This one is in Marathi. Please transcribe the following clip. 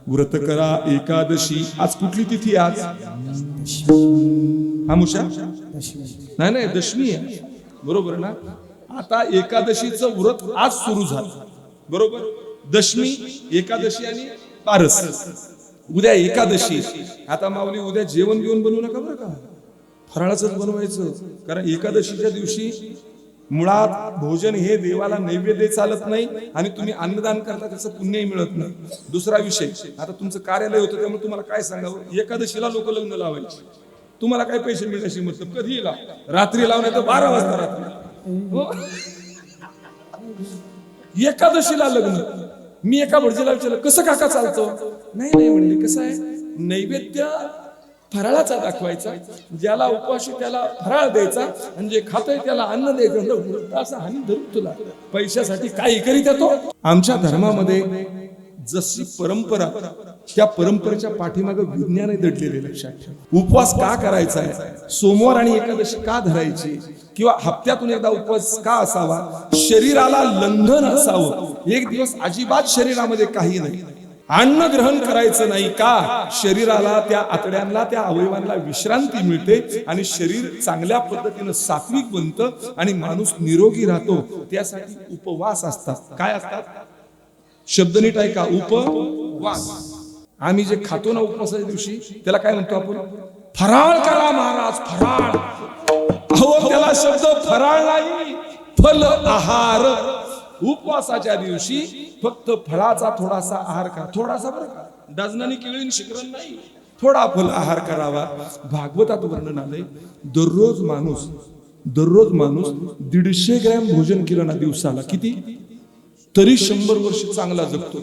व्रत करा एकादशी. आज कुठली तिथी आज? आज मुशा नाही नाही दशमी आहे. बरोबर ना? आता एकादशीचं व्रत आज सुरू झालं. बरोबर? दशमी एकादशी आणि पारस. उद्या एकादशी. आता माऊली उद्या जेवण बिवण बनवू नका बरं का? फराळाच बनवायचं. कारण एकादशीच्या दिवशी मुळात भोजन हे देवाला नैवेद्य चालत नाही आणि तुम्ही अन्नदान करता त्याचं पुण्यही मिळत नाही. दुसरा विषय आता तुमचं कार्यालय होतं त्यामुळे तुम्हाला काय सांगावं? एकादशीला लोक लग्न लावायचे. तुम्हाला काय पैसे मिळण्याशी मतलब? कधी लाव. रात्री लावण्या तर बारा वाजता रात्री. एकादशीला लग्न. मी एका भटजीला विचारलं कसं काका चालतं? नाही नाही म्हणले कसं आहे? नैवेद्य फराळाचा दाखवायचा ज्याला उपवाशी त्याला फराळ द्यायचा आणि जे खातोय त्याला अन्न द्यायचं म्हणलं, हानी धरून तुला? पैशासाठी काही करीत येतो? आमच्या धर्मामध्ये जशी परंपरा त्या परंपरेच्या पाठीमागे विज्ञाने दडलेले लक्षात ठेवा. उपवास का करायचा आहे? सोमवार आणि एकादशी का धरायची? किंवा हप्त्यातून एकदा उपवास का असावा? शरीराला लंघन असावं. एक दिवस अजिबात शरीरामध्ये काही नाही. अन्न ग्रहण करायचं नाही का? शरीराला त्या आतड्यांना त्या अवयवांना विश्रांती मिळते आणि शरीर चांगल्या पद्धतीनं सात्विक बनतं आणि माणूस निरोगी राहतो. त्यासाठी उपवास असतात. काय असतात? शब्द नीट आहे का उपवास. आम्ही जे खातो ना उपवासाच्या दिवशी त्याला काय म्हणतो आपण? फराळ करा महाराज फराळ. अहो त्याला शब्द फराळ नाही. फल आहार. उपवासाच्या दिवशी फक्त फळाचा थोडासा आहार करा. थोडासा बरं का? डझनानी केळी शिकरण नाही. थोडा फल आहार करावा. भागवतात वर्णन आलंय दररोज माणूस दररोज माणूस दीडशे ग्रॅम भोजन केलं ना दिवसाला किती? तरी शंभर वर्ष चांगला जगतो.